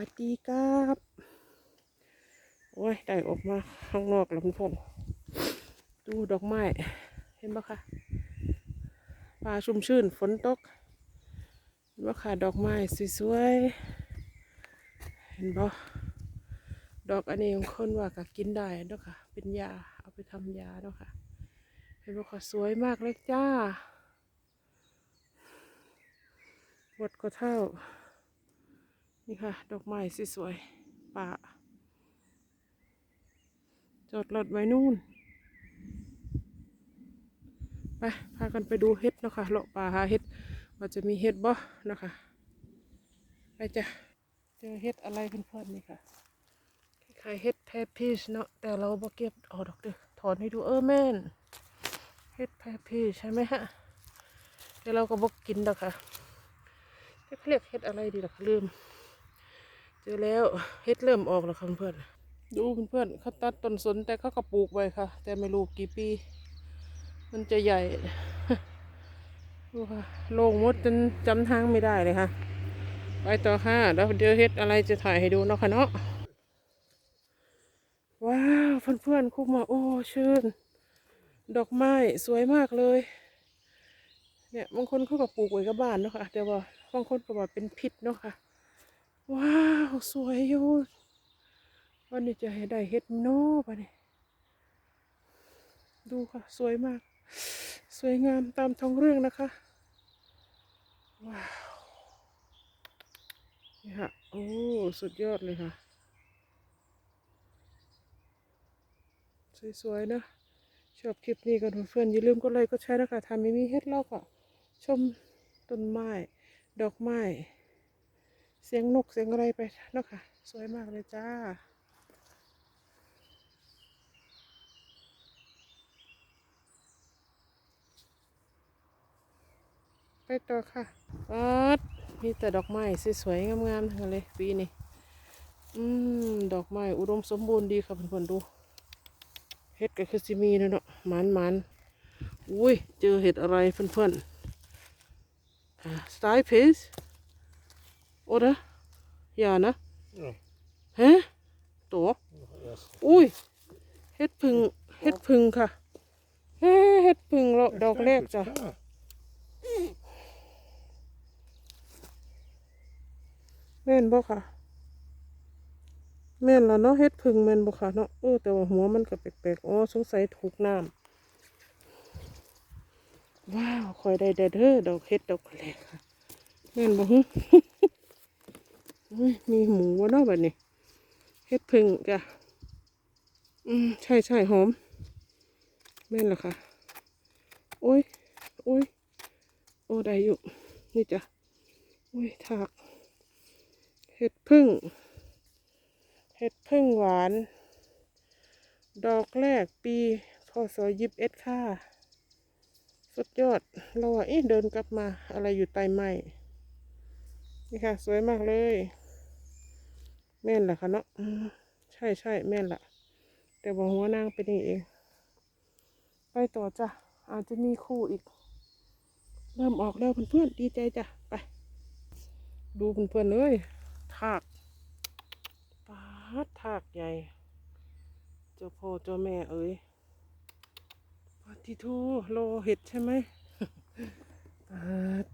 วัสดีครับโอ้ยได้ออกมาข้างนอกแล้วคุณพ่อดูดอกไม้เห็นปะคะฟ้าชุ่มชื่นฝนตกเห็นปะคะดอกไม้สวยๆเห็นปะดอกอันนี้ของคนว่าก็กินได้เนาะค่ะเป็นยาเอาไปทำยาเนาะค่ะเห็นปะคะสวยมากเลยจ้าบดก็เท่า นี่ค่ะ ดอกไม้สวยๆป่าจอดรถไว้นู่น ไป พากันไปดูเห็ดนะคะเลาะป่าหาเห็ดว่าจะมีเห็ดบ่เนาะคะไปจ้ะเจอเห็ดอะไรเพื่อนๆนี่ค่ะคล้ายเห็ดแพพีชเนาะแต่เราบ่เก็บออกดอกเด้อถอนให้ดูเออแม่นเห็ดแพพีชใช่ไหมฮะแต่เราก็บ่กินดอกค่ะเขาเรียกเห็ดอะไรดีล่ะลืม จอแล้วเห็ดเริ่มออกแล้วค่ะเพื่อนดูเพื่อนเขาตัดต้นสนแต่เขาก็ปลูกไว้ค่ะ แต่ไม่รู้กี่ปี มันจะใหญ่ดูค่ะโล่งมดจนจำทางไม่ได้เลยค่ะ ไปต่อค่ะแล้วเดี๋ยวเฮ็ดอะไรจะถ่ายให้ดูเนาะค่ะเนาะว้าวเพื่อนๆคุกมาโอ้ชื่น ดอกไม้สวยมากเลย เนี่ยบางคนเขาก็ปลูกไว้กับบ้านเนาะค่ะแต่ว่าบางคนก็ว่าเป็นพิษเนาะค่ะ ว้าว สวยอยู่วันนี้จะให้ได้เฮ็ดโน่ปะเนี่ยดูค่ะ สวยมาก สวยงามตามท้องเรื่องนะคะ ว้าวนี่ค่ะ โอ้ สุดยอดเลยค่ะ สวยๆนะชอบคลิปนี้กันเพื่อนๆอย่าลืมกดไลค์กดแชร์นะคะถ้าไม่มีเฮ็ดเล่าก็ชมต้นไม้ ดอกไม้ เสียงนกเสียงอะไรไปเนาะค่ะ สวยมากเลยจ้า ไปต่อค่ะปัดมีแต่ดอกไม้สวยๆงามๆทั้งเลยปีนี้อืม ดอกไม้อุดมสมบูรณ์ดีค่ะเพื่อนๆดูเห็ดก็คือสิมีนะเนาะหมันมันๆอุ้ย เจอเห็ดอะไรเพื่อนๆสไต ล์พีสโอ้เด้อย่านะ Ja. ฮะตัว Yes. อุ้ยเห็ดพึ่งเห็ดพึ่งค่ะเฮ้เห็ดพึ่งเราดอกแรกจ้ะ Ja. แม่นบ่ค่ะ แม่นแล้วเนาะเฮ็ดพึ่งแม่นบ่ค่ะเนาะเออแต่ว่าหัวมันก็แปลกๆอ๋อสงสัยถูกน้ำว้าวคอยได้เด้อเด้อดอกเฮ็ดดอกแรกค่ะ แม่นบ่ฮึอุ้ย มีหมูวะเนาะบัดนี้เฮ็ดพึ่งจ้ะอืมใช่ใช่หอมแม่นแล้วค่ะโอ้ยโอ้ยโอ้ได้อยู่นี่จ้ะโอ้ยถากเห็ดพึ่งเห็ดพึ่งหวาน ดอกแรกปีพศยิบเอ็ดค่ะ สุดยอดเราว่าเอ๊ะเดินกลับมาอะไรอยู่ใต้ไม้ นี่ค่ะ สวยมากเลย แม่นแหละค่ะเนาะใช่ใช่แม่นละแต่บอกหัวนางเป็นอย่างนี้เอง ไปต่อจ้ะ อาจจะมีคู่อีก เริ่มออกแล้วเพื่อนๆดีใจจ้ะ ไป ดูเพื่อนๆเลยถากปาดถากใหญ่ เจ้าพ่อเจ้าแม่เอ้ยปาทิทูโลเห็ดใช่ไหม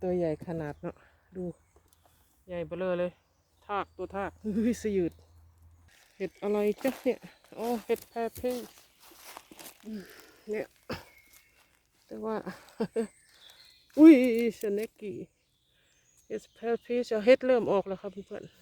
ตัวใหญ่ขนาดเนาะดู หญ่เบลอเลยเลย ทากตัวทากเฮ้ยสยืด เห็ดอะไรจ๊ะเนี่ยอ๋อเห็ดแพรเพงอืมเนี่ย แต่ว่า อุ้ยสเนกกี้เห็ดแพรพีชเห็ดเริ่มออกแล้วครับเพื่อนๆ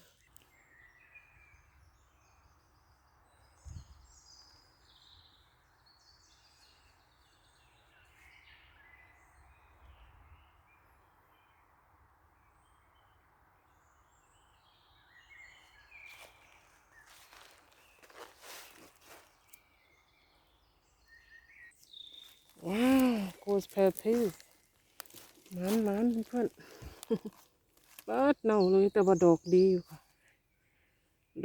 ว้าวโก สแพรพีมันมันเพื่อนๆบาดเน่าเลยแต่ว่าดอกดีอยู่ค่ะ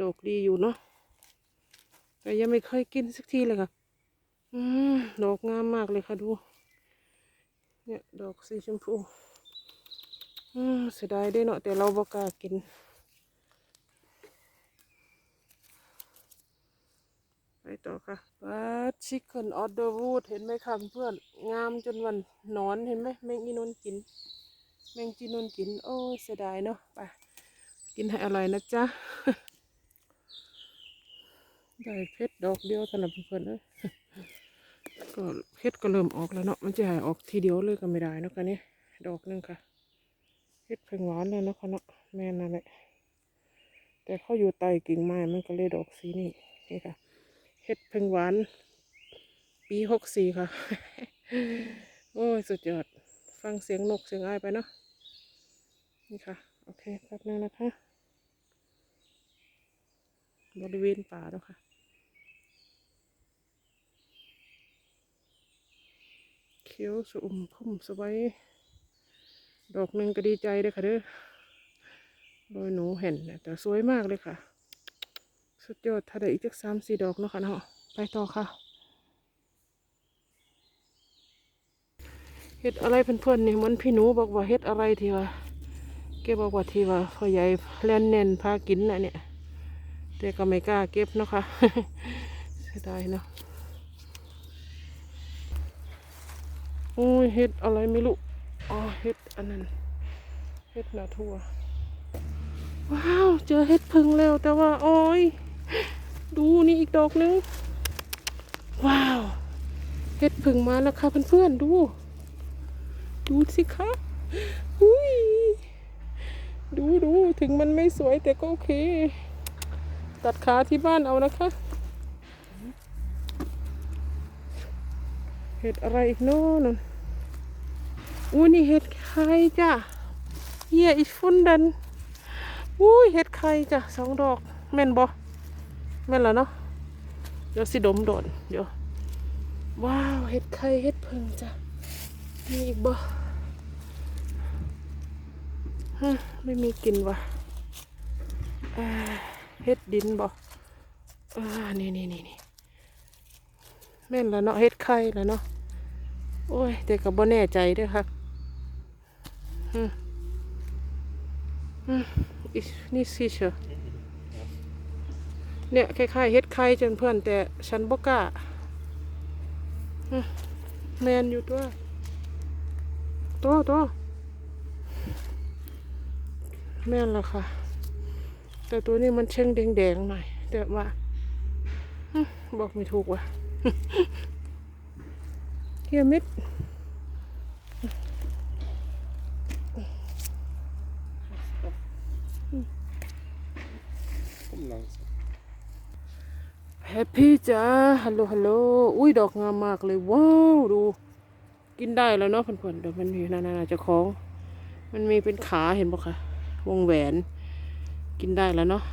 ดอกดีอยู่เนาะแต่ยังไม่เคยกินสักทีเลยค่ะ อืมดอกงามมากเลยค่ะดู เนี่ย ดอกสีชมพู อืมเสียดายเด้เนาะแต่เราบ่กล้ากิน ไปต่อค่ะปัดชิคเก้นออเดอร์วูดเห็นไหมคะเพื่อนงามจนวันนอนเห็นไหมแมงอีนนกิน แมงจีนนกิน โอ้ยเสียดายเนาะไปกินให้อร่อยนะจ๊ะได้เพชรดอกเดียวสำหรับเพื่อนเลยก็เพชรก็เริ่มออกแล้วเนาะมันจะหายออกทีเดียวเลยก็ไม่ได้เนาะกันนี้ดอกนึงค่ะเพชรเพ่งหวานเลยนะค่ะเนาะแม่นั่นแหละแต่เขาอยู่ใต้กิ่งไม้มันก็เลยดอกสีนี่นี่ค่ะ เห็ดเพิ่งหวาน ปีหกสี่ค่ะ โอ้ย สุดยอด ฟังเสียงนกเสียงอ้ายไปเนาะ นี่ค่ะ โอเคแป๊บนึงนะคะ บริเวณป่าแล้วค่ะ เขียวสุ่มพุ่มสบายดอกหนึ่งก็ดีใจเลยค่ะเด้อโดยหนูเห็นแต่สวยมากเลยค่ะ สุดยอดถ้าได้อีกสักสามสี่ดอกเนาะค่ะเนาะไปต่อค่ะเฮ็ดอะไรเพื่อนๆนี่มันพี่หนูบอกว่าเฮ็ดอะไรทีว่าแกบอกว่าทีว่าพ่อใหญ่แล่นเน่นพากินน่ะเนี่ยแต่ก็ไม่กล้าเก็บเนาะค่ะเสียดายเนาะโอ้ยเฮ็ดอะไรไม่รู้อ๋อเฮ็ดอันนั้นเฮ็ดนาทั่วว้าว เจอเฮ็ดพึ่งแล้วแต่ว่า โอ้ย ดูนี่อีกดอกนึง ว้าวเฮ็ดพึ่งมาแล้วค่ะเพื่อนๆดู ดูสิคะอุ้ยดูดูถึงมันไม่สวยแต่ก็โอเค ตัดขาที่บ้านเอานะคะ เห็ดอะไรอีกโน่นนอู้นี่เห็ดไข่จ้ะเฮียอีฟุนดันอุ้ยเห็ดไข่จ้ะสองดอกแม่นบ่ แม่นแล้วเนาะเดี๋ยวสิดมโดนเดี๋ยวว้าวเห็ดไข่เห็ดเพิงจ้ะมีอีกบ่ฮะไม่มีกลินว่ะเฮ็ดดินบ่อ่านี่นี่นี่นี่แม่นแล้วเนาะเฮ็ดไข่แล้วเนาะโอ้ยแต่ก็บ่แน่ใจด้วยครับอืมอืมนี่สิเชอ เนี่ยคล้ายๆเฮ็ดไข่จนเพื่อนแต่ฉันบ่กล้าแมนอยู่ตัวตัวตัวแม่นแล้วค่ะ แต่ตัวนี้มันเช่งแดงๆหน่อยแต่ว่าบอกไม่ถูกว่ะเฮียมิด Kom langs. แฮปปี้จ้าฮัลโหลฮัลโหลอุ้ยดอกงามมากเลยว้าวดู กินได้แล้วเนาะเพื่อนๆเดี๋ยวมันมีนานาจะของ มันมีเป็นขาเห็นปะคะวงแหวน กินได้แล้วเนาะ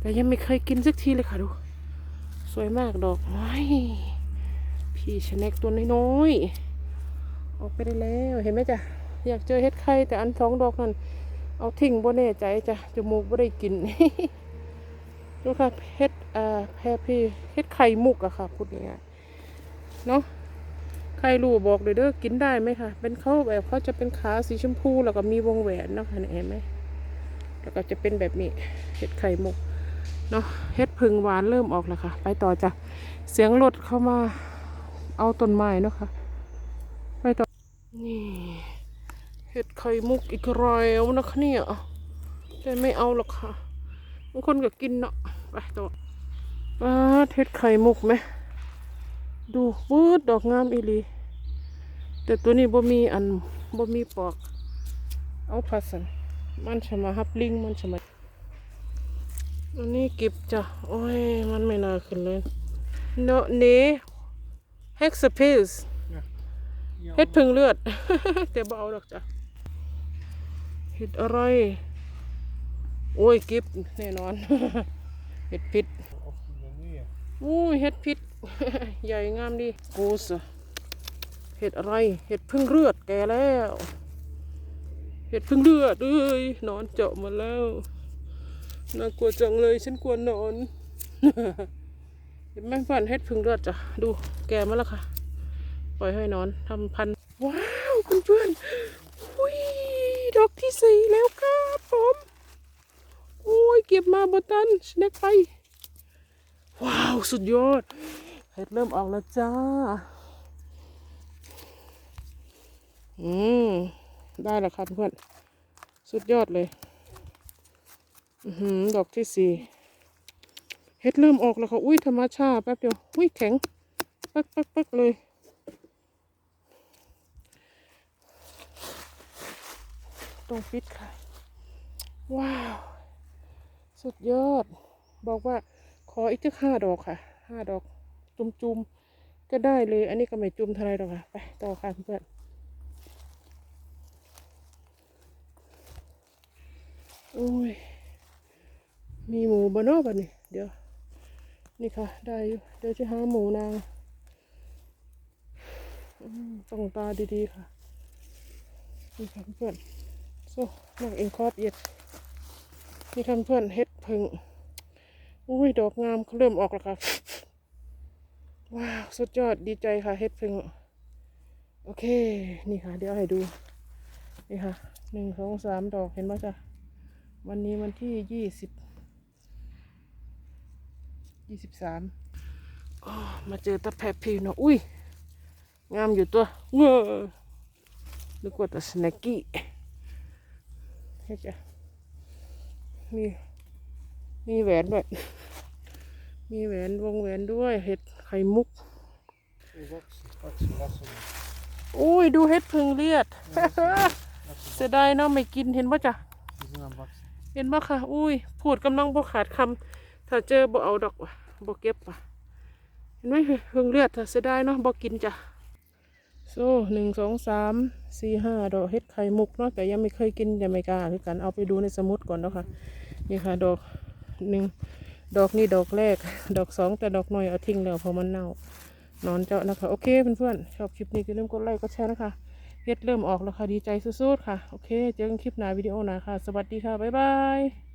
แต่ยังไม่เคยกินสักทีเลยค่ะดู สวยมากดอกไม้พี่ชะเนกตัวน้อยๆออกไปได้แล้วเห็นไหมจ๊ะอยากเจอเฮ็ดไข่แต่อันสองดอกนั่นเอาทิ้งบ่แน่ใจจ้ะจมูกบ่ได้กิน ดูค่ะเฮ็ดอ่าแพรพี่เฮ็ดไข่มุกอะค่ะพูดง่ายๆเนาะใครรู้บอกเลยเด้อกินได้ไหมคะเป็นเขาแบบเขาจะเป็นขาสีชมพูแล้วก็มีวงแหวนเนาะคะเห็นไหมแล้วก็จะเป็นแบบนี้เฮ็ดไข่มุกเนาะเฮ็ดพึ่งหวานเริ่มออกแล้วค่ะ ไปต่อจ้ะเสียงรถเข้ามาเอาต้นไม้เนาะค่ะไปต่อนี่เฮ็ดไข่มุกอีกแล้วนะคะเนี่ยแต่ไม่เอาหรอกค่ะ บางคนก็กินเนาะไปต่อปลาเทศไข่มุกไหม ดูปืดดอกงามอีหลี แต่ตัวนี้บ่มีอันบ่มีปอก เอาพัสันมันจะมาฮับลิงมันจะมาอันนี้เก็บจ้ะ โอ้ย มันไม่น่าขึ้นเลยเนาะเนเฮกซเพส Ja. เฮ็ดพึ่งเลือด แต่บ่เอาดอกจ้ะเฮ็ดอะไร โอ้ยก็บแน่นอนเฮ็ดพิษอู้ยเฮ็ดพิษใหญ่งามดีกูสเห็ดอะไร เห็ดพึ่งเลือดแกแล้ว เห็ดพึ่งเลือดเอ้ยนอนเจาะมาแล้วน่ากลัวจังเลยฉันกลัวนอนเห็นไหมฝันเห็ดพึ่งเลือดจ้ะดูแกมาแล้วค่ะปล่อยให้นอนทำพันว้าวเพื่อนๆอุ้ยดอกที่สี่แล้วครับผม เก็บมาบตันสแน็คไป ว้าว สุดยอดเห็ดเริ่มออกแล้วจ้า อืม ได้แล้วครับเพื่อน สุดยอดเลย อือหือดอกที่สี่เห็ดเริ่มออกแล้วค่ะอุ้ยธรรมชาติแป๊บเดียว อุ้ยแข็ง ปักปักปักเลย ต้องปิดค่ะ ว้าว สุดยอด บอกว่าขออีกสักห้าดอกค่ะห้าดอกจุ่มๆก็ได้เลย อันนี้ก็ไม่จุ่มเท่าไรหรอกค่ะ ไปต่อค่ะเพื่อนโอ้ย มีหมูบานนอกันนี่เดี๋ยว นี่ค่ะ ได้อยู่เดี๋ยวจะหาหมูนางต้องตาดีๆค่ะนี่ค่ะเพื่อนโซ่นักเองครอบเย็ดนี่ค่ะเพื่อนเฮ็ด พึ่งอุ้ยดอกงามเขาเริ่มออกแล้วค่ะว้าวสุดยอดดีใจค่ะเฮ็ดเพึ่งโอเค นี่ค่ะ เดี๋ยวให้ดู นี่ค่ะหนึ่งสองสามดอกเห็นไหมจ๊ะวันนี้วันที่ยี่สิบยี่สิบสามมาเจอตะแพรพิวเนาะอุ้ย งามอยู่ตัวเงอนึกว่าแต่สแนกกี้เฮ้ยจ้ะมี มีแหวนด้วย มีแหวนวงแหวนด้วยเห็ดไข่มุก อุ้ยดูเห็ดพึ่งเลียด เสียดายเนาะไม่กินเห็นปะจ๊ะเห็นปะค่ะ อุ้ยพูดกำลังบ่ขาดคำถ้าเจอบ่เอาดอกว่ะบ่เก็บว่ะเห็นไหมพิ่งเลือดถ้าเสียดายเนาะบ่กินจ้ะโซ่หนึ่งสองสามสี่ห้าดอกเฮ็ดไข่มุกเนาะแต่ยังไม่เคยกินยังไม่กล้าคือกันเอาไปดูในสมุดก่อนเนาะค่ะนี่ค่ะดอก หนึ่งดอกนี่ดอกแรก ดอกสองแต่ดอกหน่อยเอาทิ้งแล้วเพราะมันเน่านอนเจาะนะคะ โอเคเพื่อนๆชอบคลิปนี้ก็อย่าลืมกดไลค์กดแชร์นะคะเฮ็ดเริ่มออกแล้วค่ะดีใจสุดๆค่ะ โอเค เจอกันคลิปหน้าวิดีโอหน้าค่ะ สวัสดีค่ะ บ๊ายบาย